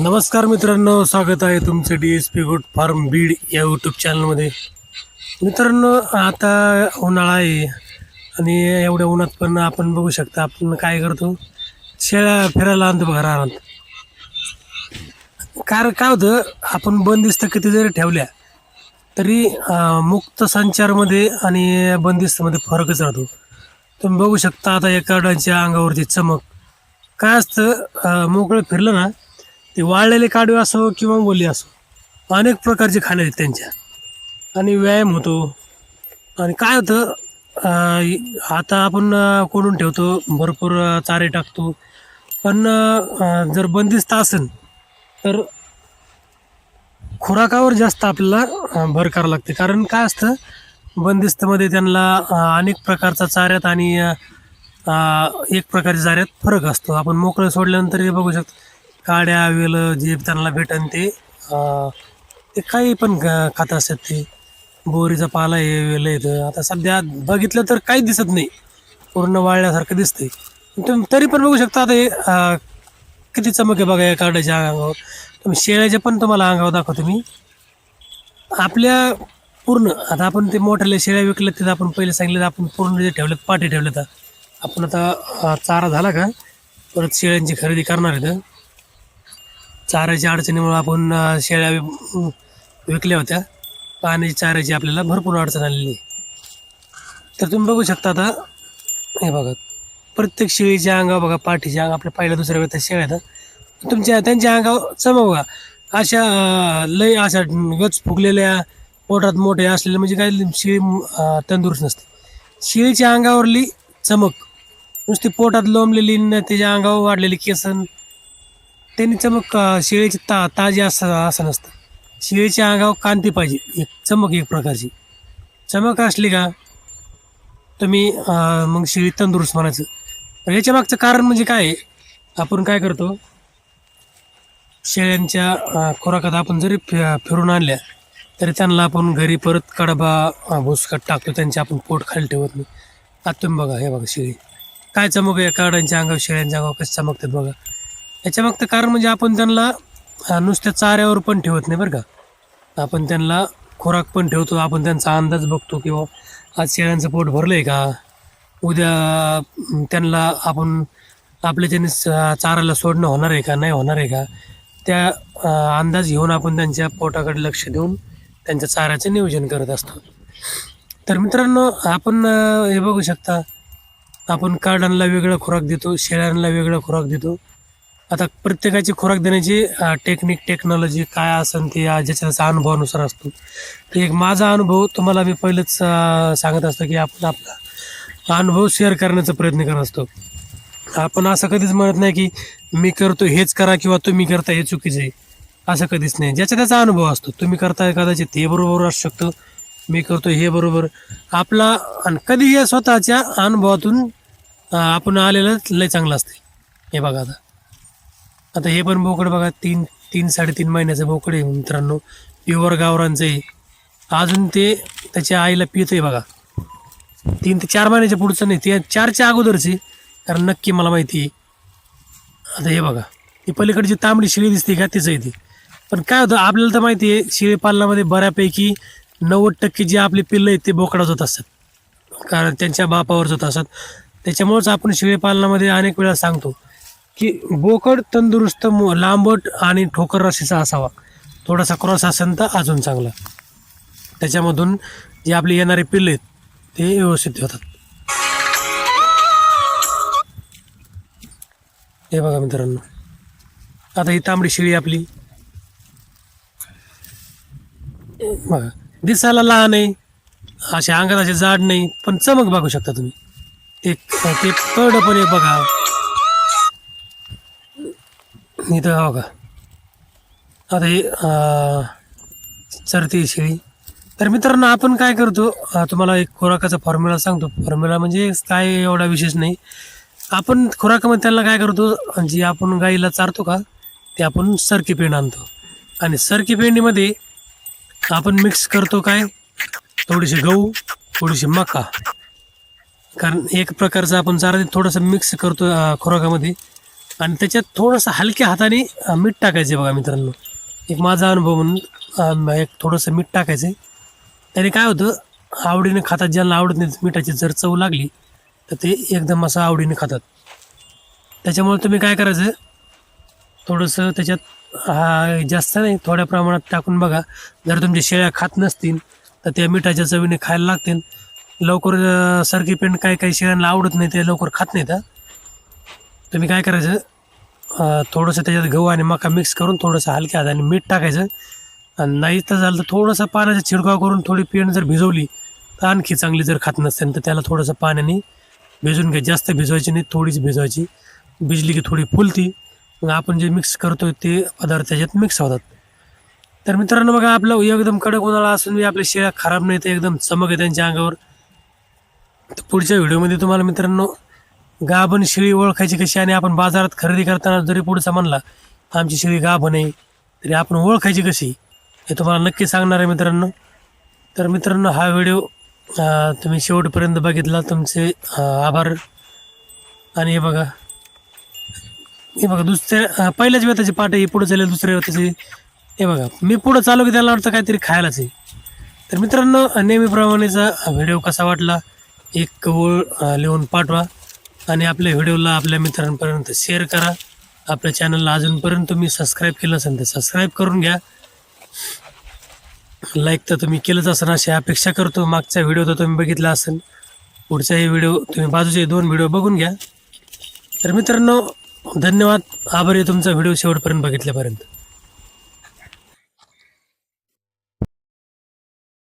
नमस्कार मित्रांनो स्वागत आहे तुमचं D S P good farm Beed या यूट्यूब चॅनलमध्ये मित्रांनो आता उन्हाळा आहे आणि एवढ्या उन्हात पण आपण बघू शकता आपण काय करतो. शेळ्या फिरायला आणतो बघा रानात. कारण काय होतं आपण बंदिस्त किती जरी ठेवल्या तरी मुक्त संचारमध्ये आणि बंदिस्तमध्ये फरकच राहतो. तुम्ही बघू शकता आता एका गाडाच्या अंगावरती चमक. काय असतं मोकळं फिरलं ना ते वाळलेले काडवे असो किंवा बोली असो अनेक प्रकारचे खाणे आहेत त्यांच्या. आणि व्यायाम होतो. आणि काय होतं आता आपण कोडून ठेवतो भरपूर चारे टाकतो. पण जर बंदिस्त असेल तर खुराकावर जास्त आपल्याला भर करावं लागते. कारण काय असतं बंदिस्तमध्ये त्यांना अनेक प्रकारचा चाऱ्यात आणि एक प्रकारच्या चाऱ्यात फरक असतो. आपण मोकळं सोडल्यानंतर हे बघू शकतो. काड्या वेल जे त्यांना भेटन ते ते काही पण खात असतात ते. बोरीचा पाला हे वेलं येतं आता सध्या बघितलं तर काही दिसत नाही. पूर्ण वाळल्यासारखं दिसते तुम्ही तरी पण बघू शकता आता हे किती चमक आहे बघा या काड्याच्या अंगावर. तुम्ही शेळ्याच्या पण तुम्हाला अंगावर दाखवतो मी. आपल्या पूर्ण आता आपण ते मोठ्याल्या शेळ्या विकल्या तिथं आपण पहिले सांगितलं आपण पूर्ण जे ठेवलेत पाठी ठेवलेत. आपण आता चारा झाला का परत शेळ्यांची खरेदी करणार आहेत. चाऱ्याच्या अडचणीमुळे आपण शेळ्या विकल्या होत्या. पाण्याची चाऱ्याची आपल्याला भरपूर अडचण आलेली तर तुम्ही बघू शकता आता हे बघा प्रत्येक शेळीच्या अंगावर बघा पाठीच्या अंग आपल्या पहिल्या दुसऱ्या वेळेस शेळ्या आहेत तुमच्या त्यांच्या अंगावर चमक बघा अशा लय अशा गच फुगलेल्या पोटात मोठे असलेले म्हणजे काय शेळी तंदुरुस्त नसते. शेळीच्या अंगावरली चमक नुसती पोटात लोंबलेली न त्याच्या अंगावर वाढलेली केसन त्यांनी चमक शेळीची ता ताजी असं असं नसतं. शेळीच्या अंगावर कांती पाहिजे एक चमक एक प्रकारची. चमक असली का तुम्ही मग शेळी तंदुरुस्त म्हणायचं. याच्या मागचं कारण म्हणजे काय आहे? आपण काय करतो? शेळ्यांच्या खुराकात खोराकात आपण जरी फि- फिरून आणल्या तरी त्यांना आपण घरी परत कडबा भुसकट टाकतो त्यांचे आपण पोट खाली ठेवत नाही. आता तुम्ही बघा हे बघा शेळी. काय चमक आहे? काडांच्या अंगावर शेळ्यांच्या अंगावर कसं चमकतात बघा. याच्या मागचं कारण म्हणजे आपण त्यांना नुसत्या चाऱ्यावर पण ठेवत नाही बरं का. आपण त्यांना खोराक पण ठेवतो आपण त्यांचा अंदाज बघतो किंवा आज शेळ्यांचं पोट भरलं आहे का? उद्या त्यांना आपण आपल्या त्यांनी चाराला सोडणं होणार आहे का नाही होणार आहे का? त्या अंदाज घेऊन आपण त्यांच्या पोटाकडे लक्ष देऊन त्यांच्या चाऱ्याचं नियोजन करत असतो. तर मित्रांनो आपण हे बघू शकता आपण कार्डांना वेगळा खुराक देतो शेळ्यांना वेगळा खुराक देतो. आता प्रत्येकाची खुराक देण्याची टेक्निक टेक्नॉलॉजी काय असेल ते ज्याच्या त्याचा अनुभवानुसार असतो. तर एक माझा अनुभव तुम्हाला मी पहिलेच सांगत असतो की आपण आपला अनुभव शेअर करण्याचा प्रयत्न करत असतो. आपण असं कधीच म्हणत नाही की मी करतो हेच करा किंवा तुम्ही करता हे चुकीचं आहे. असं कधीच नाही. ज्याचा त्याचा अनुभव असतो. तुम्ही करताय कदाचित हे बरोबर असू शकतो मी करतो हे बरोबर. आपला आणि कधी या स्वतःच्या अनुभवातून आपण आलेलं लय चांगलं असते हे बघा आता. आता हे पण बोकड बघा तीन तीन साडेतीन महिन्याचं बोकड आहे मित्रांनो. प्युअर गावरांचं आहे. अजून ते त्याच्या आईला पित आहे बघा. तीन ते चार महिन्याच्या पुढचं नाही ते चारच्या अगोदरचे कारण नक्की मला माहिती आहे. आता हे बघा ही पलीकडची तांबडी शिळी दिसते का तिचं आहे ती. पण काय होतं आपल्याला तर माहिती आहे शिळी पालनामध्ये बऱ्यापैकी नव्वद टक्के जे आपले पिल्लं आहेत ते बोकडाच होत असतात. कारण त्यांच्या बापावरच होत असतात. त्याच्यामुळेच आपण शेळी पालनामध्ये अनेक वेळा सांगतो की बोकड तंदुरुस्त लांबट आणि ठोकर रशीचा असावा. थोडासा क्रॉस असेल तर अजून चांगला. त्याच्यामधून जे आपले येणारे पिल्ले आहेत ते व्यवस्थित होतात. हे बघा मित्रांनो. आता ही तांबडी शिळी आपली. बघा. दिसायला लहान आहे. असे अंगात असे जाड नाही पण चमक बघू शकता तुम्ही. ते ते कळलं पण बघा. इथं हो का आता हे चरती शेळी तर मित्रांनो आपण काय करतो तुम्हाला एक खुराकाचा फॉर्म्युला सांगतो. फॉर्म्युला म्हणजे काय एवढा विशेष नाही. आपण खुराकामध्ये त्यांना काय करतो जी आपण गाईला चारतो का ते आपण सरकी पेंड आणतो. आणि सरकी पेंडीमध्ये आपण मिक्स करतो काय थोडीशी गहू थोडीशी मका. कारण एक प्रकारचं आपण चारा थोडंसं मिक्स करतो खुराकामध्ये. आणि त्याच्यात थोडंसं हलक्या हाताने मीठ टाकायचं आहे बघा मित्रांनो. एक माझा अनुभव म्हणून एक थोडंसं मीठ टाकायचं आहे त्याने काय होतं आवडीने खातात ज्यांना आवडत नाही मिठाची जर चव लागली तर ते एकदम असं आवडीने खातात. त्याच्यामुळे तुम्ही काय करायचं थोडंसं त्याच्यात हा जास्त नाही थोड्या प्रमाणात टाकून बघा. जर तुमच्या शेळ्या खात नसतील तर त्या मिठाच्या चवीने खायला लागतील. लवकर सरकी पेंट काही काही शेळ्यांना आवडत नाही ते लवकर खात नाहीत तर तुम्ही काय करायचं थोडंसं त्याच्यात गहू आणि मका मिक्स करून थोडंसं हलक्या हाताने मीठ टाकायचं. आणि नाही तर झालं तर थोडंसं पाण्याचा छिडकाव करून थोडी पेंट जर भिजवली तर आणखी चांगली जर खात नसेल तर त्याला थोडंसं पाण्याने भिजवून घ्या. जास्त भिजवायची नाही थोडीच भिजवायची. भिजली की थोडी फुलती. मग आपण जे मिक्स करतो ते पदार्थ त्याच्यात मिक्स होतात. तर मित्रांनो बघा आपलं एकदम कडक उन्हाळा असून बी आपल्या शेळ्या खराब नाही तर एकदम चमक आहे त्यांच्या अंगावर. तर पुढच्या व्हिडिओमध्ये तुम्हाला मित्रांनो गाभण शेळी ओळखायची कशी आणि आपण बाजारात खरेदी करताना जरी पुढचा म्हणला आमची शेळी गाभण आहे तरी आपण ओळखायची कशी हे तुम्हाला नक्की सांगणार आहे मित्रांनो. तर मित्रांनो हा व्हिडिओ तुम्ही शेवटपर्यंत बघितला तुमचे आभार. आणि हे बघा हे बघा दुसऱ्या पहिल्याच वेताची पाट आहे पुढे चालेल दुसऱ्या वेताची हे बघा मी पुढं चालू की त्याला वाटतं काहीतरी खायलाच आहे. तर मित्रांनो नेहमीप्रमाणेचा व्हिडिओ कसा वाटला एक ओळ लिहून पाठवा. आणि आपल्या व्हिडिओला आपल्या मित्रांपर्यंत शेअर करा. आपल्या चॅनलला अजूनपर्यंत तुम्ही सबस्क्राईब केलं असेल तर सबस्क्राईब करून घ्या. लाईक तर तुम्ही केलंच असेल अशी अपेक्षा करतो. मागचा व्हिडिओ तर तुम्ही बघितला असेल. पुढचाही व्हिडिओ तुम्ही बाजूचे दोन व्हिडिओ बघून घ्या. तर मित्रांनो धन्यवाद. आभारी तुमचा व्हिडिओ शेवटपर्यंत बघितल्यापर्यंत.